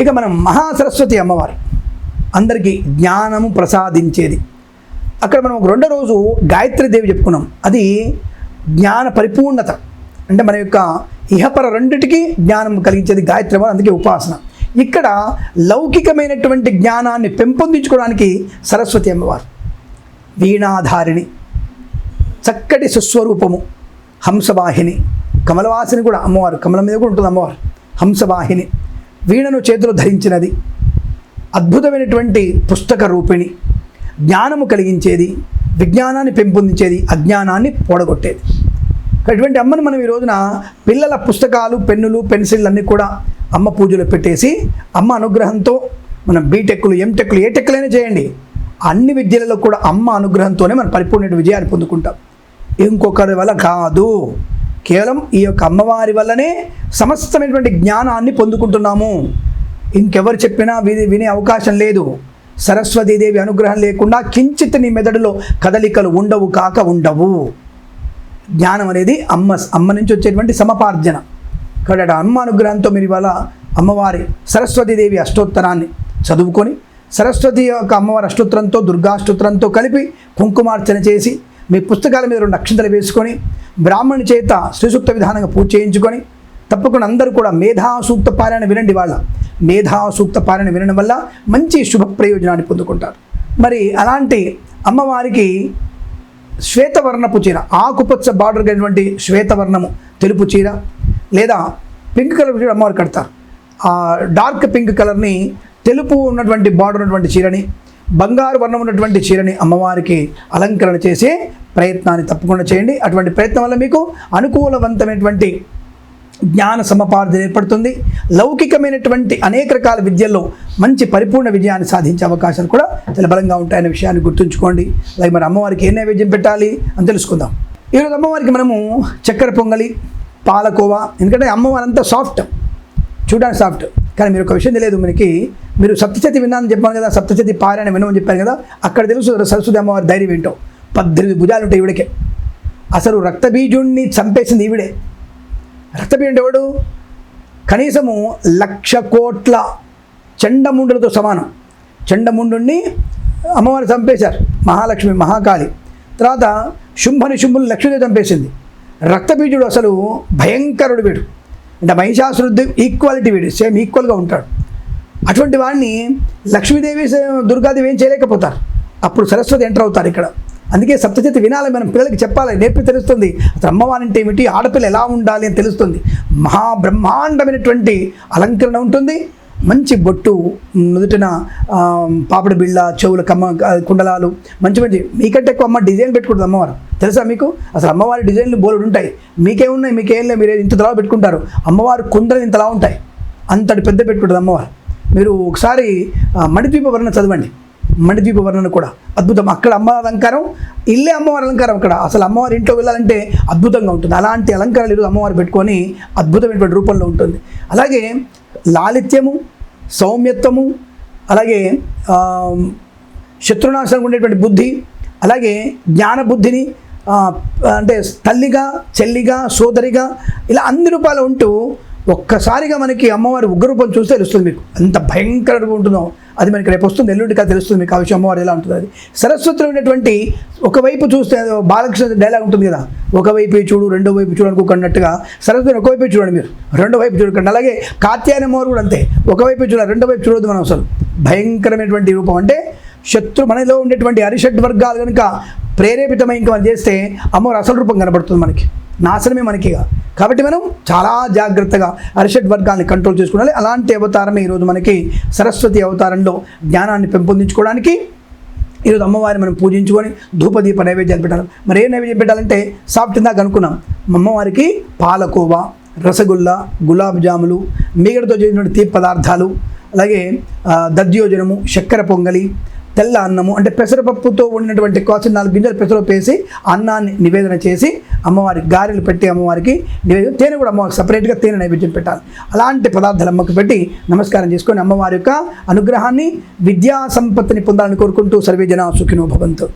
ఇక మనం మహాసరస్వతి అమ్మవారు. అందరికీ జ్ఞానము ప్రసాదించేది. అక్కడ మనం ఒక రెండో రోజు గాయత్రి దేవి చెప్పుకున్నాం. అది జ్ఞాన పరిపూర్ణత. అంటే మన యొక్క ఇహపర రెండిటికి జ్ఞానం కలిగించేది గాయత్రి అమ్మవారు అందుకే ఉపాసన. ఇక్కడ లౌకికమైనటువంటి జ్ఞానాన్ని పెంపొందించుకోవడానికి సరస్వతి అమ్మవారు. వీణాధారిణి చక్కటి సుస్వరూపము హంసవాహిని కమలవాసిని కూడా అమ్మవారు కమలం మీద కూడా ఉంటుంది అమ్మవారు హంసవాహిని. వీణను చేతిలో ధరించినది. అద్భుతమైనటువంటి పుస్తక రూపిణి. జ్ఞానము కలిగించేది. విజ్ఞానాన్ని పెంపొందించేది. అజ్ఞానాన్ని పోడగొట్టేది. అటువంటి అమ్మను మనం ఈ రోజున పిల్లల పుస్తకాలు పెన్నులు పెన్సిళ్ళు అన్నీ కూడా అమ్మ పూజలో పెట్టేసి అమ్మ అనుగ్రహంతో మనం బీటెక్లు ఎంటెక్లు ఏ టెక్లైనా చేయండి. అన్ని విద్యలలో కూడా అమ్మ అనుగ్రహంతోనే మనం పరిపూర్ణ విజయాన్ని పొందుకుంటాం. ఇంకొకరి వల్ల కాదు. కేవలం ఈ యొక్క అమ్మవారి వల్లనే సమస్తమైనటువంటి జ్ఞానాన్ని పొందుకుంటున్నాము. ఇంకెవరు చెప్పినా విని వినే అవకాశం లేదు. సరస్వతీదేవి అనుగ్రహం లేకుండా కించిత్ నీ మెదడులో కదలికలు ఉండవు కాక ఉండవు. జ్ఞానం అనేది అమ్మ అమ్మ నుంచి వచ్చేటువంటి సమపార్జన. కాబట్టి అమ్మ అనుగ్రహంతో మీరు ఇవాళ అమ్మవారి సరస్వతీదేవి అష్టోత్తరాన్ని చదువుకొని సరస్వతి యొక్క అమ్మవారి అష్టోత్తరంతో దుర్గాష్టోత్తరంతో కలిపి కుంకుమార్చన చేసి మీ పుస్తకాల మీద రెండు అక్షంతలు వేసుకొని బ్రాహ్మణి చేత శ్రీసూక్త విధానంగా పూజ చేయించుకొని తప్పకుండా అందరూ కూడా మేధా సూక్త పారాయణ వినండి వాళ్ళ. మేధా సూక్త పారాయణ వినడం వల్ల మంచి శుభ ప్రయోజనాన్ని పొందుకుంటారు. మరి అలాంటి అమ్మవారికి శ్వేతవర్ణపు చీర ఆకుపచ్చ బార్డర్ కలిగినటువంటి శ్వేతవర్ణము తెలుపు చీర లేదా పింక్ కలర్ చీర అమ్మవారు కడతారు. ఆ డార్క్ పింక్ కలర్ని తెలుపు ఉన్నటువంటి బార్డర్ ఉన్నటువంటి చీరని బంగారు వర్ణం ఉన్నటువంటి చీరని అమ్మవారికి అలంకరణ చేసే ప్రయత్నాన్ని తప్పకుండా చేయండి. అటువంటి ప్రయత్నం వల్ల మీకు అనుకూలవంతమైనటువంటి జ్ఞాన సమపార్థన ఏర్పడుతుంది. లౌకికమైనటువంటి అనేక రకాల విద్యల్లో మంచి పరిపూర్ణ విజయాన్ని సాధించే అవకాశాలు కూడా చాలా బలంగా ఉంటాయనే విషయాన్ని గుర్తుంచుకోండి. అలాగే మరి అమ్మవారికి ఏ నైవేద్యం పెట్టాలి అని తెలుసుకుందాం. ఈరోజు అమ్మవారికి మనము చక్కెర పొంగలి పాలకోవా ఎందుకంటే అమ్మవారంతా సాఫ్ట్. చూడడానికి సాఫ్ట్. కానీ మీరు ఒక విషయం తెలియదు మనకి. మీరు సప్తశతి విన్నానని చెప్పాను కదా సప్తశతి పారాయణ వినమని చెప్పాను కదా అక్కడ తెలుసు సరస్వతి అమ్మవారి ధైర్యం ఏంటో. పద్దెనిమిది భుజాలు ఉంటాయి ఈవిడకే. అసలు రక్తబీజుణ్ణి చంపేసింది ఈవిడే. రక్తబీజుడు ఎవడు? కనీసము లక్ష కోట్ల చండముండులతో సమానం. చండముండుణ్ణి అమ్మవారు చంపేశారు మహాలక్ష్మి మహాకాళి. తర్వాత శుంభని శుంభుని లక్ష్మీదేవి చంపేసింది. రక్తబీజుడు అసలు భయంకరుడు వీడు. అంటే మహిషాసురుద్ధి ఈక్వాలిటీ వీడు సేమ్ ఈక్వల్గా ఉంటాడు. అటువంటి వాడిని లక్ష్మీదేవి దుర్గాదేవి ఏం చేయలేకపోతారు. అప్పుడు సరస్వతి ఎంటర్ అవుతారు ఇక్కడ. అందుకే సప్తచేతి వినాలి మనం పిల్లలకి చెప్పాలి నేర్పి తెలుస్తుంది. అసలు అమ్మవారి అంటే ఏమిటి ఆడపిల్ల ఎలా ఉండాలి అని తెలుస్తుంది. మహాబ్రహ్మాండమైనటువంటి అలంకరణ ఉంటుంది. మంచి బొట్టు నుదుటిన పాపడి బిళ్ళ చెవుల కమ్మ కుండలాలు మంచి మంచి. మీకంటే ఎక్కువ అమ్మ డిజైన్ పెట్టుకుంటుంది అమ్మవారు. తెలుసా మీకు? అసలు అమ్మవారి డిజైన్లు బోలుడు ఉంటాయి. మీకేమున్నాయి మీకేం లేవు మీరు ఇంత తలా పెట్టుకుంటారు. అమ్మవారు కుండలు ఇంతలా ఉంటాయి. అంతటి పెద్ద పెట్టుకుంటుంది అమ్మవారు. మీరు ఒకసారి మణిద్వీప వర్ణన చదవండి. మణిద్వీప వర్ణన కూడా అద్భుతం. అక్కడ అమ్మవారి అలంకారం ఇల్లే అమ్మవారి అలంకారం అక్కడ. అసలు అమ్మవారి ఇంట్లో వెళ్ళాలంటే అద్భుతంగా ఉంటుంది. అలాంటి అలంకారాలు ఈరోజు అమ్మవారు పెట్టుకొని అద్భుతమైనటువంటి రూపంలో ఉంటుంది. అలాగే లాలిత్యము సౌమ్యత్వము అలాగే శత్రునాశనం ఉండేటువంటి బుద్ధి అలాగే జ్ఞానబుద్ధిని అంటే తల్లిగా చెల్లిగా సోదరిగా ఇలా అన్ని రూపాలు ఉంటూ ఒక్కసారిగా మనకి అమ్మవారి ఉగ్రరూపం చూస్తే తెలుస్తుంది మీకు. ఎంత భయంకరంగా ఉంటుందో. అది మనకి రేపు వస్తుంది ఎల్లుండిగా తెలుస్తుంది మీకు ఆ విషయం అమ్మవారు ఎలా ఉంటుంది అది. సరస్వతిలో ఉన్నటువంటి ఒకవైపు చూస్తే బాలకృష్ణ డైలాగ్ ఉంటుంది కదా. ఒకవైపు చూడు రెండో వైపు చూడు అనుకోకున్నట్టుగా సరస్వతిని ఒకవైపు చూడండి మీరు. రెండో వైపు చూడకండి. అలాగే కాత్యాయన అమ్మవారు కూడా అంతే. ఒకవైపు చూడాలి రెండో వైపు చూడొద్దు మనం అసలు. భయంకరమైనటువంటి రూపం. అంటే శత్రు మనలో ఉండేటువంటి అరిషడ్ వర్గాలు కనుక ప్రేరేపితమై ఇంకా మనం చేస్తే అమ్మవారు అసలు రూపం కనబడుతుంది మనకి. నాశనమే మనకి ఇక. కాబట్టి మనం చాలా జాగ్రత్తగా అరిషడ్ వర్గాన్ని కంట్రోల్ చేసుకోవాలి అలాంటి అవతారమే ఈరోజు మనకి సరస్వతి అవతారంలో జ్ఞానాన్ని పెంపొందించుకోవడానికి ఈరోజు అమ్మవారిని మనం పూజించుకొని ధూపదీప నైవేద్యాలు పెట్టాలి. మరి ఏ నైవేద్యం పెట్టాలంటే సాఫ్ట్ ఇందాక అనుకున్నాం. అమ్మవారికి పాలకోవా రసగుల్లా గులాబ్ జాములు మీగడతో చేసినటువంటి తీపి పదార్థాలు అలాగే దద్యోజనము చక్కెర పొంగలి తెల్ల అన్నము అంటే పెసరపప్పుతో వండినటువంటి కోసం నాలుగు గింజలు పెసరపప్పు వేసి అన్నాన్ని నివేదన చేసి అమ్మవారికి గారెలు పెట్టి అమ్మవారికి నివేదన తేనె కూడా అమ్మవారికి సపరేట్గా తేనె నైవేద్యం పెట్టాలి. అలాంటి పదార్థాలు అమ్మకు పెట్టి నమస్కారం చేసుకొని అమ్మవారి యొక్క అనుగ్రహాన్ని విద్యా సంపత్తిని పొందాలని కోరుకుంటూ సర్వే జన సుఖినో భవంతు.